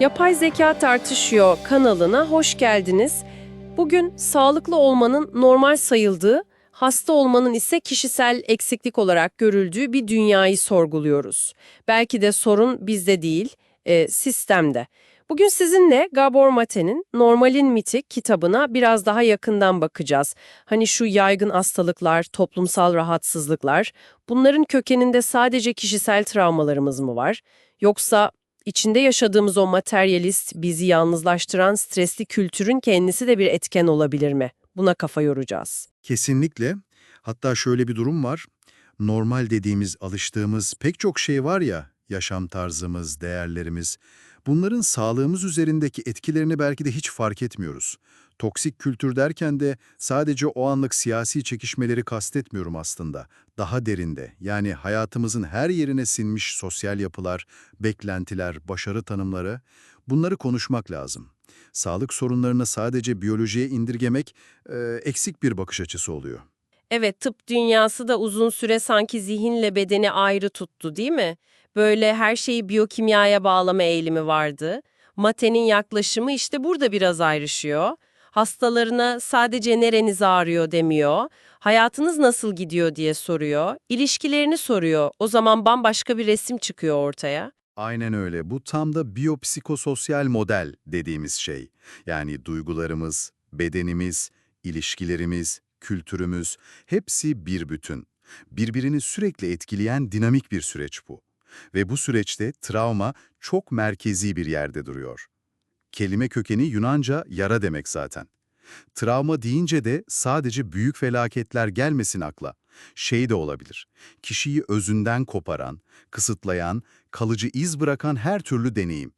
Yapay Zeka Tartışıyor kanalına hoş geldiniz. Bugün sağlıklı olmanın normal sayıldığı, hasta olmanın ise kişisel eksiklik olarak görüldüğü bir dünyayı sorguluyoruz. Belki de sorun bizde değil, e, sistemde. Bugün sizinle Gabor Mate'nin Normalin Miti kitabına biraz daha yakından bakacağız. Hani şu yaygın hastalıklar, toplumsal rahatsızlıklar, bunların kökeninde sadece kişisel travmalarımız mı var? Yoksa içinde yaşadığımız o materyalist, bizi yalnızlaştıran stresli kültürün kendisi de bir etken olabilir mi? Buna kafa yoracağız. Kesinlikle. Hatta şöyle bir durum var. Normal dediğimiz, alıştığımız pek çok şey var ya, yaşam tarzımız, değerlerimiz. Bunların sağlığımız üzerindeki etkilerini belki de hiç fark etmiyoruz. Toksik kültür derken de sadece o anlık siyasi çekişmeleri kastetmiyorum aslında. Daha derinde, yani hayatımızın her yerine sinmiş sosyal yapılar, beklentiler, başarı tanımları, bunları konuşmak lazım. Sağlık sorunlarını sadece biyolojiye indirgemek e, eksik bir bakış açısı oluyor. Evet, tıp dünyası da uzun süre sanki zihinle bedeni ayrı tuttu değil mi? Böyle her şeyi biyokimyaya bağlama eğilimi vardı. Mate'nin yaklaşımı işte burada biraz ayrışıyor. Hastalarına sadece nereniz ağrıyor demiyor. Hayatınız nasıl gidiyor diye soruyor. İlişkilerini soruyor. O zaman bambaşka bir resim çıkıyor ortaya. Aynen öyle. Bu tam da biyopsikososyal model dediğimiz şey. Yani duygularımız, bedenimiz, ilişkilerimiz, kültürümüz hepsi bir bütün. Birbirini sürekli etkileyen dinamik bir süreç bu. Ve bu süreçte travma çok merkezi bir yerde duruyor. Kelime kökeni Yunanca yara demek zaten. Travma deyince de sadece büyük felaketler gelmesin akla. Şey de olabilir, kişiyi özünden koparan, kısıtlayan, kalıcı iz bırakan her türlü deneyim.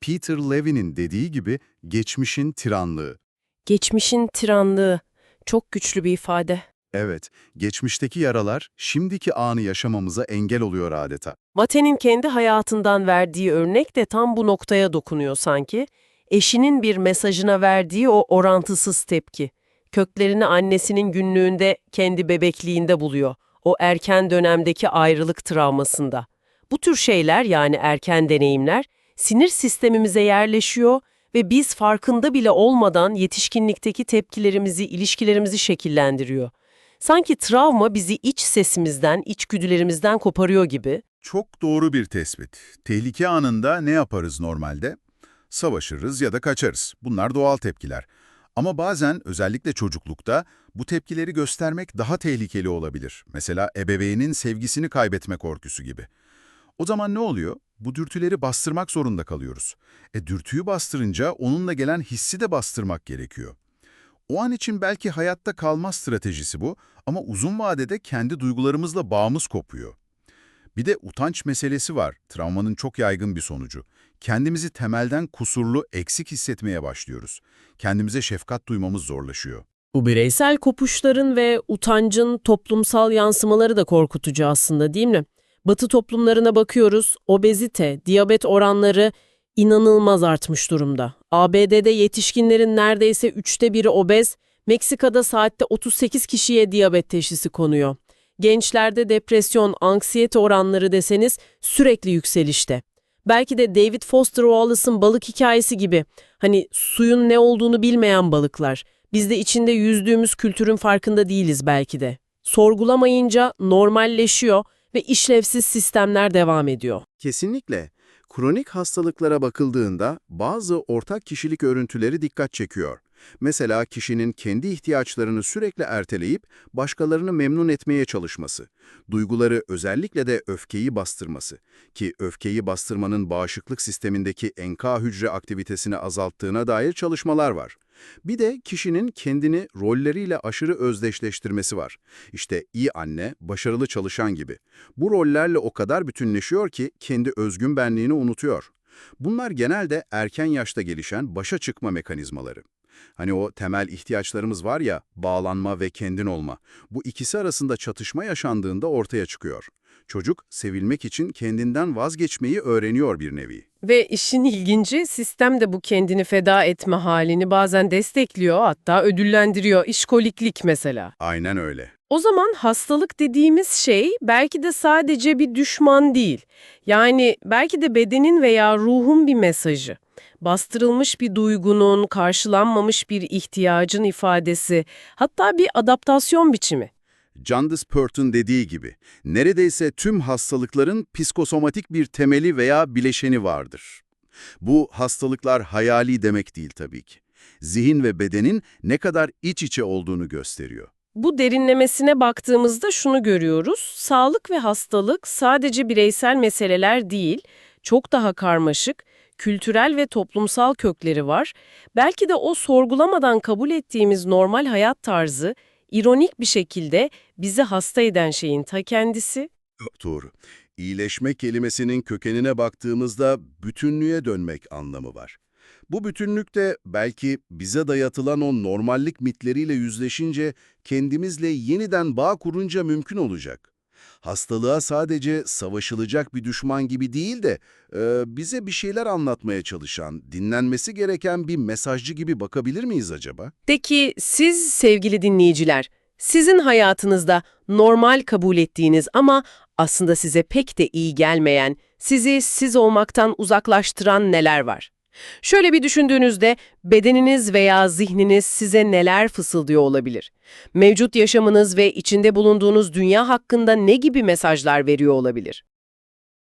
Peter Levin'in dediği gibi geçmişin tiranlığı. Geçmişin tiranlığı. Çok güçlü bir ifade. Evet, geçmişteki yaralar şimdiki anı yaşamamıza engel oluyor adeta. Mate'nin kendi hayatından verdiği örnek de tam bu noktaya dokunuyor sanki. Eşinin bir mesajına verdiği o orantısız tepki. Köklerini annesinin günlüğünde, kendi bebekliğinde buluyor. O erken dönemdeki ayrılık travmasında. Bu tür şeyler yani erken deneyimler sinir sistemimize yerleşiyor ve biz farkında bile olmadan yetişkinlikteki tepkilerimizi, ilişkilerimizi şekillendiriyor. Sanki travma bizi iç sesimizden, içgüdülerimizden koparıyor gibi. Çok doğru bir tespit. Tehlike anında ne yaparız normalde? Savaşırız ya da kaçarız. Bunlar doğal tepkiler. Ama bazen özellikle çocuklukta bu tepkileri göstermek daha tehlikeli olabilir. Mesela ebeveynin sevgisini kaybetme korkusu gibi. O zaman ne oluyor? Bu dürtüleri bastırmak zorunda kalıyoruz. E dürtüyü bastırınca onunla gelen hissi de bastırmak gerekiyor. O an için belki hayatta kalma stratejisi bu ama uzun vadede kendi duygularımızla bağımız kopuyor. Bir de utanç meselesi var, travmanın çok yaygın bir sonucu. Kendimizi temelden kusurlu, eksik hissetmeye başlıyoruz. Kendimize şefkat duymamız zorlaşıyor. Bu bireysel kopuşların ve utancın toplumsal yansımaları da korkutucu aslında değil mi? Batı toplumlarına bakıyoruz, obezite, diyabet oranları inanılmaz artmış durumda. ABD'de yetişkinlerin neredeyse üçte biri obez, Meksika'da saatte 38 kişiye diyabet teşhisi konuyor. Gençlerde depresyon, anksiyete oranları deseniz sürekli yükselişte. Belki de David Foster Wallace'ın balık hikayesi gibi. Hani suyun ne olduğunu bilmeyen balıklar. Biz de içinde yüzdüğümüz kültürün farkında değiliz belki de. Sorgulamayınca normalleşiyor ve işlevsiz sistemler devam ediyor. Kesinlikle. Kronik hastalıklara bakıldığında bazı ortak kişilik örüntüleri dikkat çekiyor. Mesela kişinin kendi ihtiyaçlarını sürekli erteleyip başkalarını memnun etmeye çalışması, duyguları özellikle de öfkeyi bastırması ki öfkeyi bastırmanın bağışıklık sistemindeki NK hücre aktivitesini azalttığına dair çalışmalar var. Bir de kişinin kendini rolleriyle aşırı özdeşleştirmesi var. İşte iyi anne, başarılı çalışan gibi. Bu rollerle o kadar bütünleşiyor ki kendi özgün benliğini unutuyor. Bunlar genelde erken yaşta gelişen başa çıkma mekanizmaları. Hani o temel ihtiyaçlarımız var ya, bağlanma ve kendin olma. Bu ikisi arasında çatışma yaşandığında ortaya çıkıyor. Çocuk sevilmek için kendinden vazgeçmeyi öğreniyor bir nevi. Ve işin ilginci sistem de bu kendini feda etme halini bazen destekliyor hatta ödüllendiriyor. İşkoliklik mesela. Aynen öyle. O zaman hastalık dediğimiz şey belki de sadece bir düşman değil. Yani belki de bedenin veya ruhun bir mesajı. Bastırılmış bir duygunun, karşılanmamış bir ihtiyacın ifadesi, hatta bir adaptasyon biçimi. Candice Pert'un dediği gibi, neredeyse tüm hastalıkların psikosomatik bir temeli veya bileşeni vardır. Bu hastalıklar hayali demek değil tabii ki. Zihin ve bedenin ne kadar iç içe olduğunu gösteriyor. Bu derinlemesine baktığımızda şunu görüyoruz. Sağlık ve hastalık sadece bireysel meseleler değil, çok daha karmaşık, kültürel ve toplumsal kökleri var. Belki de o sorgulamadan kabul ettiğimiz normal hayat tarzı, ironik bir şekilde bizi hasta eden şeyin ta kendisi. Doğru. İyileşme kelimesinin kökenine baktığımızda bütünlüğe dönmek anlamı var. Bu bütünlükte belki bize dayatılan o normallik mitleriyle yüzleşince kendimizle yeniden bağ kurunca mümkün olacak. Hastalığa sadece savaşılacak bir düşman gibi değil de e, bize bir şeyler anlatmaya çalışan, dinlenmesi gereken bir mesajcı gibi bakabilir miyiz acaba? Peki siz sevgili dinleyiciler, sizin hayatınızda normal kabul ettiğiniz ama aslında size pek de iyi gelmeyen, sizi siz olmaktan uzaklaştıran neler var? Şöyle bir düşündüğünüzde bedeniniz veya zihniniz size neler fısıldıyor olabilir? Mevcut yaşamınız ve içinde bulunduğunuz dünya hakkında ne gibi mesajlar veriyor olabilir?